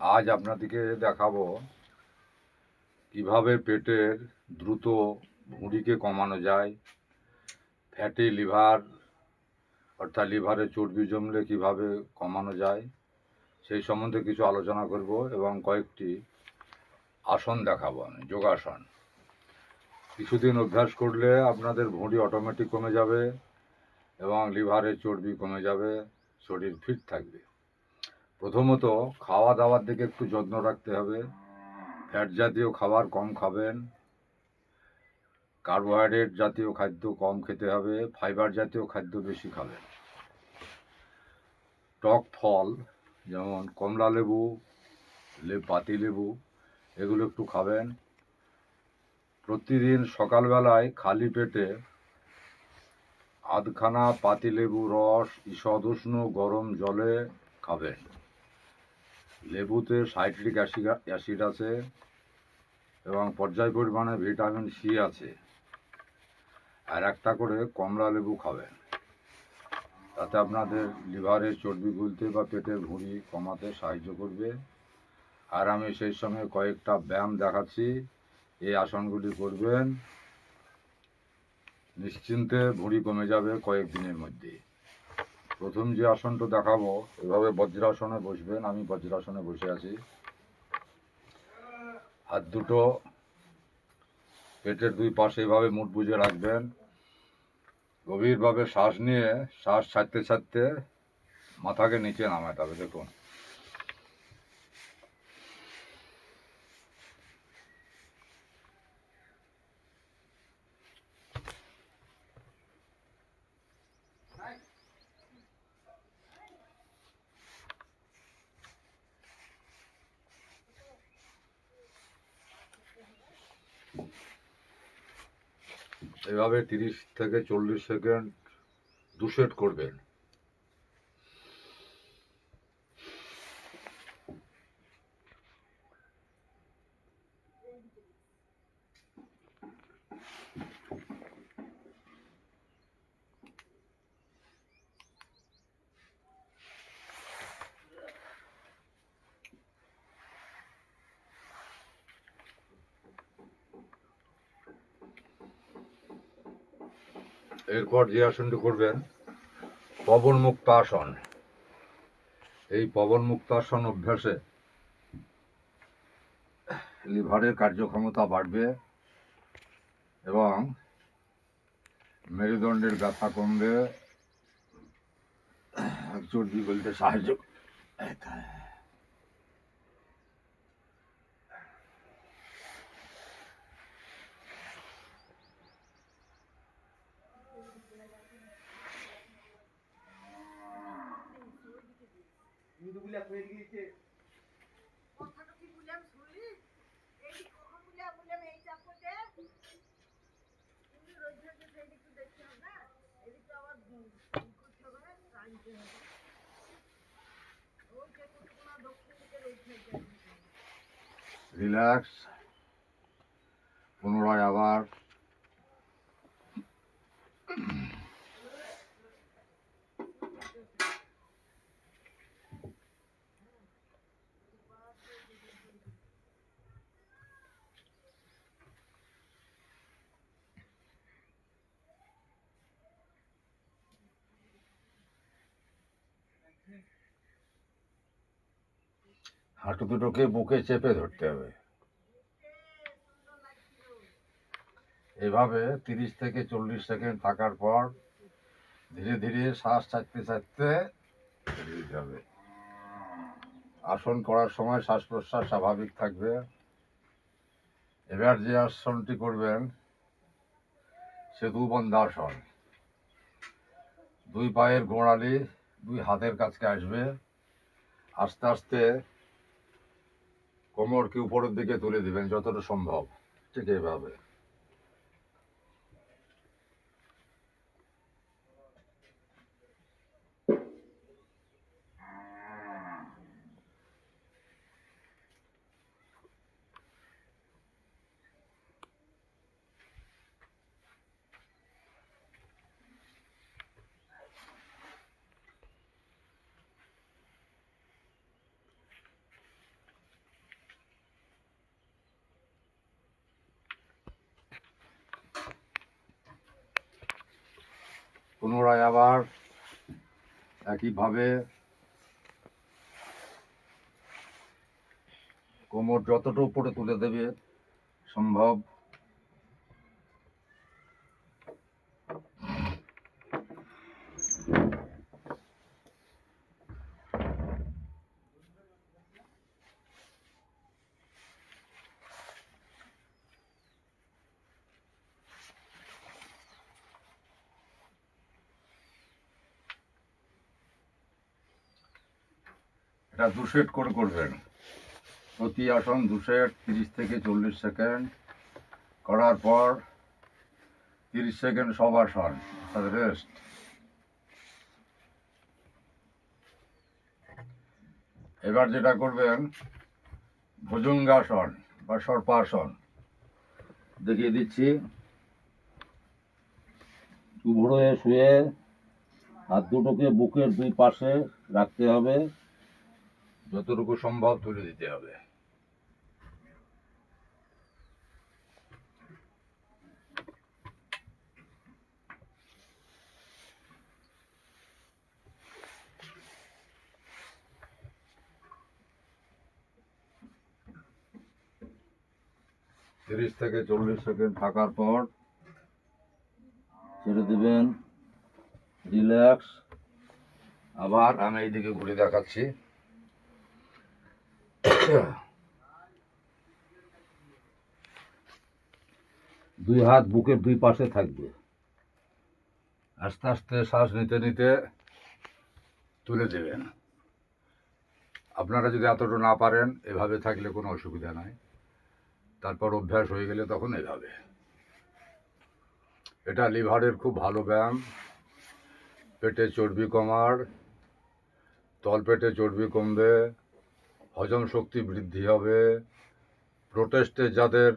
আজ আপনাদেরকে দেখাবো কীভাবে পেটের দ্রুত ভুঁড়িকে কমানো যায় ফ্যাটি লিভার অর্থাৎ লিভারে চর্বি জমলে কীভাবে কমানো যায়, সেই সম্বন্ধে কিছু আলোচনা করব এবং কয়েকটি আসন দেখাবো আমি, যোগাসন। কিছুদিন অভ্যাস করলে আপনাদের ভুঁড়ি অটোমেটিক কমে যাবে এবং লিভারের চর্বি কমে যাবে, শরীর ফিট থাকবে। প্রথমত খাওয়া দাওয়ার দিকে একটু যত্ন রাখতে হবে। ফ্যাট জাতীয় খাবার কম খাবেন। কার্বোহাইড্রেট জাতীয় খাদ্য কম খেতে হবে। ফাইবার জাতীয় খাদ্য বেশি খাবেন। টক ফল, যেমন কমলা লেবু পাতি লেবু, এগুলো একটু খাবেন। প্রতিদিন সকালবেলায় খালি পেটে আধখানা পাতিলেবু রস ঈষদুষ্ণ গরম জলে খাবেন। লেবুতে সাইট্রিক অ্যাসিড অ্যাসিড আছে এবং পর্যায় পরিমাণে ভিটামিন সি আছে। আর একটা করে কমলা লেবু খাবেন। তাতে আপনাদের লিভারের চর্বি গুলতে বা পেটের ভুঁড়ি কমাতে সাহায্য করবে। আর আমি সেই সঙ্গে কয়েকটা ব্যায়াম দেখাচ্ছি। এই আসনগুলি করবেন। নিশ্চিন্তে ভুঁড়ি কমে যাবে কয়েকদিনের মধ্যে। প্রথম যে আসনটা দেখাবো, এভাবে বজ্রাসনে বসবেন, আমি বজ্রাসনে বসে আছি। হাত দুটো, পেটের দুই পাশে এভাবে মুঠ বুঝে রাখবেন। গভীরভাবে শ্বাস নিয়ে, শ্বাস ছাড়তে ছাড়তে মাথাকে নিচে নামাতে হবে, দেখুন। এভাবে তিরিশ থেকে চল্লিশ সেকেন্ড দু সেট করবেন। এরপর যে আসনটি করবেন, পবন মুক্ত আসন এই পবন মুক্ত আসন অভ্যাসে লিভারের কার্যক্ষমতা বাড়বে এবং মেরুদণ্ডের ব্যথা কমবে। চর্বি বলতে সাহায্য কথাটা কি বললাম শুনলি? এই কখন বললাম বললাম এই চাপ কিন্তু রোজ থেকে সেই দেখতে হবে না। এদিকে আবার করতে হবে টানতে হবে। ওই যে কোনো দক্ষিণ দিকে রোজ রিল্যাক্স পুনরায় আবার হাঁটু দুটোকে বুকে চেপে ধরতে হবে। এভাবে তিরিশ থেকে চল্লিশ সেকেন্ড থাকার পর ধীরে ধীরে শ্বাস ছাড়তে ছাড়তে হবে। আসন করার সময় শ্বাস প্রশ্বাস স্বাভাবিক থাকবে। এবার যে আসনটি করবেন সেতু বন্ধাসন দুই পায়ের গোড়ালি দুই হাতের কাছকে আসবে। আস্তে আস্তে কোমরকে উপরের দিকে তুলে দিবেন যতটা সম্ভব ঠিক এইভাবে। পুনরায় আবার একইভাবে কোমর যতটা উপরে তুলে দেবে সম্ভব। এটা দু সেট করে করবেন। প্রতি আসন দু সেট তিরিশ থেকে চল্লিশ সেকেন্ড। করার পর তিরিশ সেকেন্ড সব আসন রেস্ট এবার যেটা করবেন, ভুজঙ্গাসন বা সর্পাসন। দেখিয়ে দিচ্ছি। উভড় শুয়ে হাত দুটোকে বুকের দুই পাশে রাখতে হবে। যতটুকু সম্ভব তুলে দিতে হবে। তিরিশ থেকে চল্লিশ সেকেন্ড থাকার পর ছেড়ে দিবেন, রিল্যাক্স। আবার আমি এইদিকে ঘুরে দেখাচ্ছি। দুই হাত বুকের দুই পাশে থাকবে। আস্তে আস্তে শ্বাস নিতে নিতে তুলে দেবেন। আপনারা যদি এতটা না পারেন, এভাবে থাকলে কোনো অসুবিধা নাই। তারপর অভ্যাস হয়ে গেলে তখন এভাবে। এটা লিভারের খুব ভালো ব্যায়াম। পেটে চর্বি কমার, তলপেটে চর্বি কমবে। হজম শক্তি বৃদ্ধি হবে। প্রোটেস্টে যাদের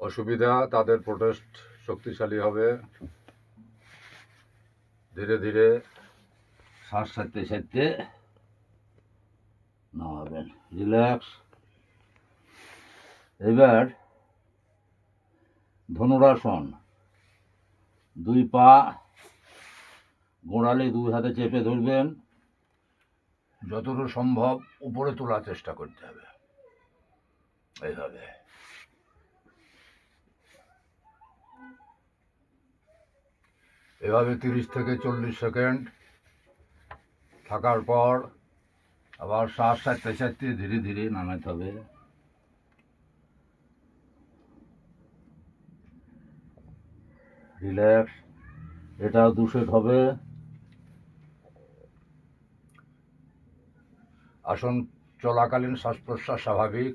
অসুবিধা, তাদের প্রোটেস্ট শক্তিশালী হবে। ধীরে ধীরে শ্বাস ছাড়তে ছাড়তে নামাবেন। রিল্যাক্স এবার ধনুরাসন। দুই পা, গোড়ালে দুই হাতে চেপে ধরবেন। যতটুকু সম্ভব উপরে তোলার চেষ্টা করতে হবে। এইভাবে। এভাবে তিরিশ থেকে চল্লিশ সেকেন্ড থাকার পর আবার শ্বাস ছাড়তে ছাড়তে ধীরে ধীরে নামাতে হবে। রিল্যাক্স, এটা দূষিত হবে। আসন চলাকালীন শ্বাস প্রশ্বাস স্বাভাবিক।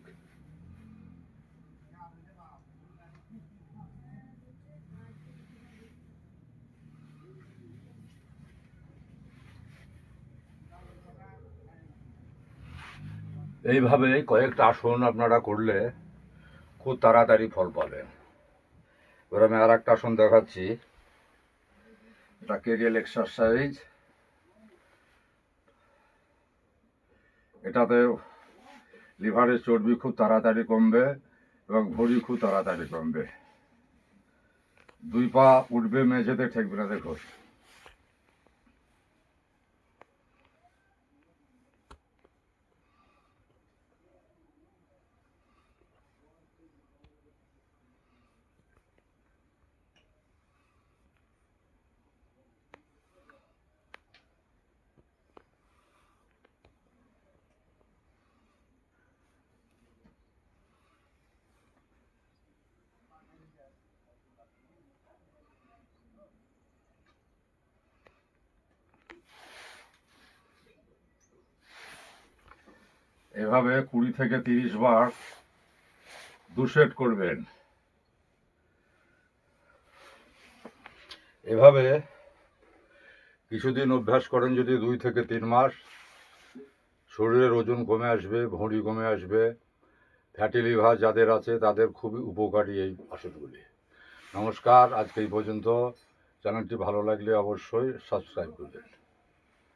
এইভাবে কয়েকটা আসন আপনারা করলে খুব তাড়াতাড়ি ফল পাবেন। এবার আমি আর একটা আসন দেখাচ্ছি। এটা কেরিয়াল এক্সারসাইজ এটাতে লিভারের চর্বি খুব তাড়াতাড়ি কমবে এবং ভরি খুব তাড়াতাড়ি কমবে। দুই পা উঠবে মেঝেতে, ঠেকবে না দেখো। এভাবে কুড়ি থেকে তিরিশ বার দু সেট করবেন। এভাবে কিছুদিন অভ্যাস করেন যদি দুই থেকে তিন মাস। শরীরের ওজন কমে আসবে ভুঁড়ি কমে আসবে। ফ্যাটি লিভার যাদের আছে তাদের খুবই উপকারী এই আসনগুলি নমস্কার, আজকে এই পর্যন্ত। চ্যানেলটি ভালো লাগলে অবশ্যই সাবস্ক্রাইব করবেন।